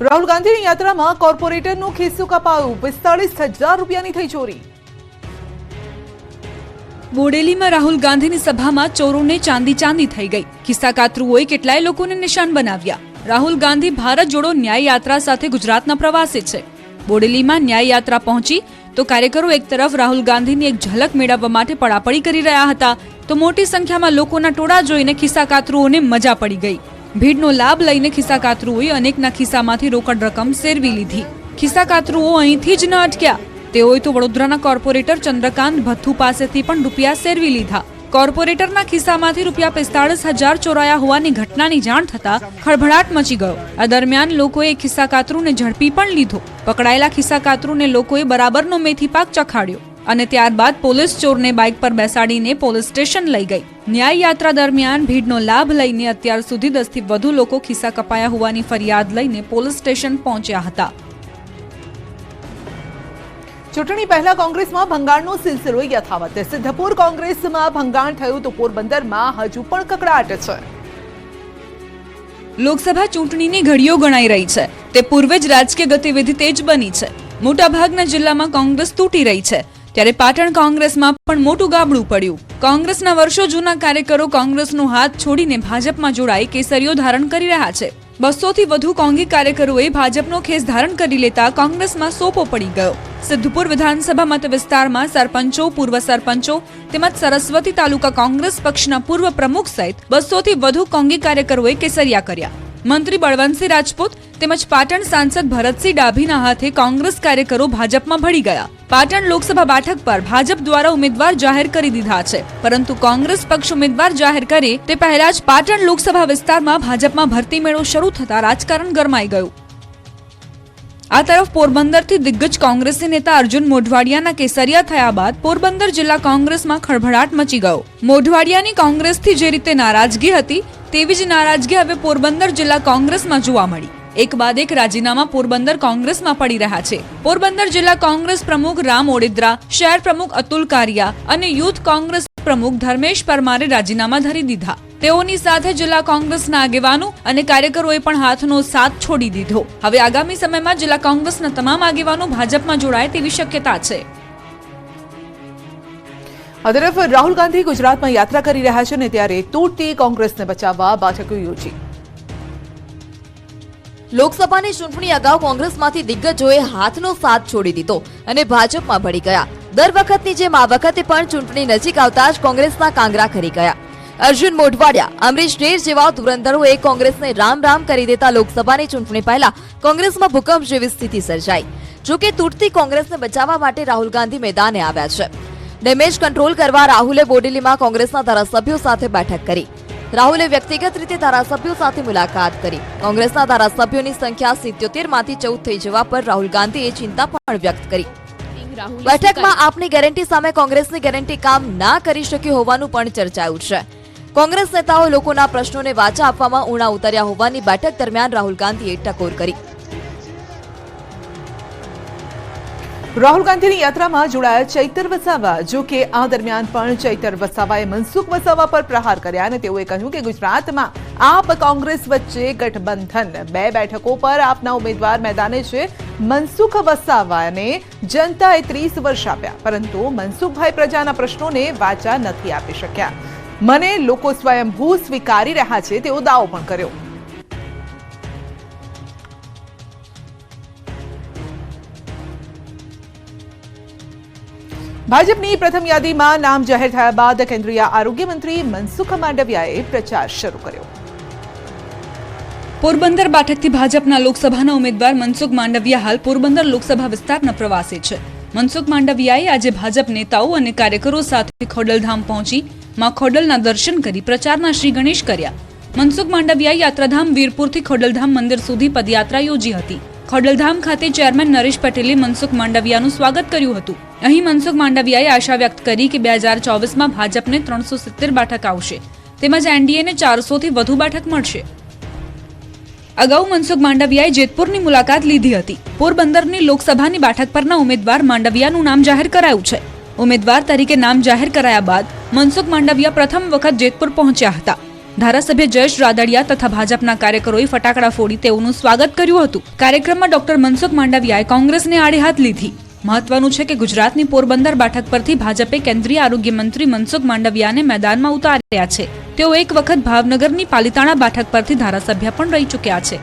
રાહુલ ગાંધીની યાત્રામાં કોર્પોરેટરનું ખિસ્સું કપાયું. પિસ્તાળીસ હજાર રૂપિયાની થઈ ચોરી. બોડેલીમાં રાહુલ ગાંધીની સભામાં ચોરોને ચાંદી ચાંદી થઈ ગઈ. ખિસ્સા કાતરુઓએ કેટલાય લોકોને નિશાન બનાવ્યા. રાહુલ ગાંધી ભારત જોડો ન્યાય યાત્રા સાથે ગુજરાતના પ્રવાસે છે. બોડેલીમાં ન્યાય યાત્રા પહોંચી તો કાર્યકરો એક તરફ રાહુલ ગાંધીની એક ઝલક મેળવવા માટે પડાપડી કરી રહ્યા હતા તો મોટી સંખ્યામાં લોકોના ટોળા જોઈને ખિસ્સા કાતરુઓને મજા પડી ગઈ. ભીડનો લાભ લઈને ખિસ્સા કાતરુઓએ અનેકના ખિસ્સામાંથી રોકડ રકમ સેરવી લીધી. ખિસ્સા કાતરુઓ અહીંથી જ ન અટક્યા. તેઓએ તો વડોદરાના કોર્પોરેટર ચંદ્રકાંત ભથ્થુ પાસેથી પણ રૂપિયા સેરવી લીધા. કોર્પોરેટરના ખિસ્સામાંથી રૂપિયા પિસ્તાળીસ હજાર ચોરાયા હોવાની ઘટનાની જાણ થતાં ખળભળાટ મચી ગયો. આ દરમિયાન લોકોએ ખિસ્સા કાતરુને ઝડપી પણ લીધો. પકડાયેલા ખિસ્સા કાતરુને લોકોએ બરાબરનો મેથી પાક ચખાડ્યો અને ત્યારબાદ પોલીસ ચોરને બાઇક પર બેસાડીને પોલીસ સ્ટેશન લઈ ગઈ. ન્યાય યાત્રા દરમિયાન ભીડનો લાભ લઈને અત્યાર સુધી દસથી વધુ લોકો ખિસ્સા કપાયા હોવાની ફરિયાદ લઈને પોલીસ સ્ટેશન પહોંચ્યા હતા. ચૂંટણી પહેલા કોંગ્રેસમાં ભંગાણનો સિલસિલો યથાવત. સિદ્ધપુર કોંગ્રેસમાં ભંગાણ થયું તો પોરબંદરમાં હજુ પણ કકડાટ છે. લોકસભા ચૂંટણીની ઘડીઓ ગણાઈ રહી છે. તે પૂર્વે જ રાજકીય ગતિવિધિ તેજ બની છે. મોટાભાગના જિલ્લામાં કોંગ્રેસ તૂટી રહી છે. ત્યારે પાટણ કોંગ્રેસમાં પણ મોટું ગાબડું પડ્યું. કોંગ્રેસના વર્ષો જૂના કાર્યકરો કોંગ્રેસનો હાથ છોડીને ભાજપમાં જોડાઈ કેસરીઓ ધારણ કરી રહ્યા છે. બસોથી વધુ કોંગી કાર્યકરોએ ભાજપનો ખેસ ધારણ કરી લેતા કોંગ્રેસમાં સોપો પડી ગયો. સિદ્ધપુર વિધાનસભા મત વિસ્તારમાં સરપંચો, પૂર્વ સરપંચો તેમજ સરસ્વતી તાલુકા કોંગ્રેસ પક્ષના પૂર્વ પ્રમુખ સહિત બસોથી વધુ કોંગી કાર્યકરોએ કેસરિયા કર્યા. મંત્રી બળવંતસિંહ રાજપૂત તેમજ પાટણ સાંસદ ભરતસિંહ ડાભીના હાથે કોંગ્રેસ કાર્યકરો ભાજપમાં ભળી ગયા. પાટણ લોકસભા બેઠક પર ભાજપ દ્વારા ઉમેદવાર જાહેર કરી દીધા છે. પરંતુ કોંગ્રેસ પક્ષ ઉમેદવાર જાહેર કરે તે પહેલા જ પાટણ લોકસભા વિસ્તારમાં ભાજપમાં ભરતી મેળો શરૂ થતા રાજકારણ ગરમાઈ ગયું. આ તરફ પોરબંદરથી દિગ્ગજ કોંગ્રેસી નેતા અર્જુન મોઢવાડિયાના કેસરિયા થયા બાદ પોરબંદર જિલ્લા કોંગ્રેસમાં ખળભળાટ મચી ગયો. મોઢવાડિયાની કોંગ્રેસથી જે રીતે નારાજગી હતી તેવી જ નારાજગી હવે પોરબંદર જિલ્લા કોંગ્રેસમાં જોવા મળી. એક બાદ એક રાજીનામા પોરબંદર કોંગ્રેસમાં પડી રહ્યા છે. પોરબંદર જિલ્લા કોંગ્રેસ પ્રમુખ રામ ઓડિદ્રા, શહેર પ્રમુખ અતુલ કારિયા અને યુથ કોંગ્રેસ પ્રમુખ ધર્મેશ પરમારે રાજીનામા ધરી દીધા. તેઓની સાથે જિલ્લા કોંગ્રેસના આગેવાનો અને કાર્યકરોએ પણ હાથનો સાથ છોડી દીધો. હવે આગામી સમયમાં જિલ્લા કોંગ્રેસના તમામ આગેવાનો ભાજપમાં જોડાય તેવી શક્યતા છે. આ તરફ રાહુલ ગાંધી ગુજરાતમાં યાત્રા કરી રહ્યા છે ને ત્યારે તૂટતી કોંગ્રેસને બચાવવા બેઠકો યોજી. લોકસભાની ચૂંટણી અગાઉ કોંગ્રેસમાંથી દિગ્ગજોએ હાથનો સાથ છોડી દીધો અને ભાજપમાં ભળી ગયા. દર વખતની જેમ આ વખતે પણ ચૂંટણી નજીક આવતા જ કોંગ્રેસના કાંગરા ખરી ગયા. અર્જુન મોઢવાડિયા, અમરીશ ડેર જેવા ધુરંધરોએ કોંગ્રેસને રામ રામ કરી દેતા લોકસભાની ચૂંટણી પહેલા કોંગ્રેસમાં ભૂકંપ જેવી સ્થિતિ સર્જાઈ. જોકે તૂટતી કોંગ્રેસને બચાવવા માટે રાહુલ ગાંધી મેદાને આવ્યા છે. ડેમેજ કંટ્રોલ કરવા રાહુલે બોડેલીમાં કોંગ્રેસના ધારાસભ્યો સાથે બેઠક કરી. રાહુલે વ્યક્તિગત રીતે ધારાસભ્યો સાથે મુલાકાત કરી. કોંગ્રેસના ધારાસભ્યોની સંખ્યા સિત્યોતેરમાંથી ચૌદ થઈ જવા પર રાહુલ ગાંધીએ ચિંતા પણ વ્યક્ત કરી. બેઠકમાં આપની ગેરંટી સામે કોંગ્રેસની ગેરંટી કામ ના કરી શકી હોવાનું પણ ચર્ચાયું છે. કોંગ્રેસ નેતાઓ લોકોના પ્રશ્નોને વાચા આપવામાં ઉણા ઉતર્યા હોવાની બેઠક દરમિયાન રાહુલ ગાંધીએ ટકોર કરી. રાહુલ ગાંધીની યાત્રામાં જોડાયા ચૈતર વસાવા, જો કે આ દરમિયાન પણ ચૈતર વસાવાએ મનસુખ વસાવા પર પ્રહાર કર્યા અને તેઓએ કહ્યું કે ગુજરાતમાં આપ કોંગ્રેસ વચ્ચે ગઠબંધન, બે બેઠકો પર આપના ઉમેદવાર મેદાને છે. મનસુખ વસાવાને જનતાએ ત્રીસ વર્ષ આપ્યા, પરંતુ મનસુખભાઈ પ્રજાના પ્રશ્નોને વાચા નથી આપી શક્યા. મને લોકો સ્વયંભૂ સ્વીકારી રહ્યા છે, તેવો દાવો પણ કર્યો. ભાજપની પ્રથમ યાદીમાં નામ જાહેર થયા બાદ કેન્દ્રીય આરોગ્ય મંત્રી મનસુખ માંડવિયાએ પ્રચાર શરૂ કર્યો. પોરબંદર બેઠકથી ભાજપના લોકસભાના ઉમેદવાર મનસુખ માંડવિયા હાલ પોરબંદર લોકસભા વિસ્તારના પ્રવાસે છે. મનસુખ માંડવિયાએ આજે ભાજપ નેતાઓ અને કાર્યકરો સાથે ખોડલધામ પહોંચી માં ખોડલના દર્શન કરી પ્રચારના શ્રી ગણેશ કર્યા. મનસુખ માંડવિયાએ યાત્રાધામ વીરપુરથી ખોડલધામ મંદિર સુધી પદયાત્રા યોજી હતી. ખોડલધામ ખાતે ચેરમેન નરેશ પટેલે મનસુખ માંડવિયાનું સ્વાગત કર્યું હતું. અહીં મનસુખ માંડવિયાએ આશા વ્યક્ત કરી કે બે હજાર ચોવીસમાં ભાજપને ત્રણસો સિત્તેર બેઠક આવશે. તેમજ એનડીએને ચારસોથી વધુ બેઠક મળશે. અગાઉ મનસુખ માંડવિયાએ જેતપુરની મુલાકાત લીધી હતી. પોરબંદરની લોકસભાની બેઠક પરના ઉમેદવાર માંડવિયાનું નામ જાહેર કરાયું છે. ઉમેદવાર તરીકે નામ જાહેર કરાયા બાદ મનસુખ માંડવિયા પ્રથમ વખત જેતપુર પહોંચ્યા હતા. ધારાસભ્ય જયેશ રાદડિયા તથા ભાજપના કાર્યકરોએ ફટાકડા ફોડી તેઓનું સ્વાગત કર્યું હતું. કાર્યક્રમમાં ડોક્ટર મનસુખ માંડવિયાએ કોંગ્રેસને આડે હાથ લીધી. મહત્વનું છે કે ગુજરાતની પોરબંદર બેઠક પરથી ભાજપે કેન્દ્રીય આરોગ્ય મંત્રી મનસુખ માંડવિયાને મેદાનમાં ઉતાર્યા છે. તેઓ એક વખત ભાવનગરની પાલિતાણા બેઠક પરથી ધારાસભ્ય પણ રહી ચૂક્યા છે.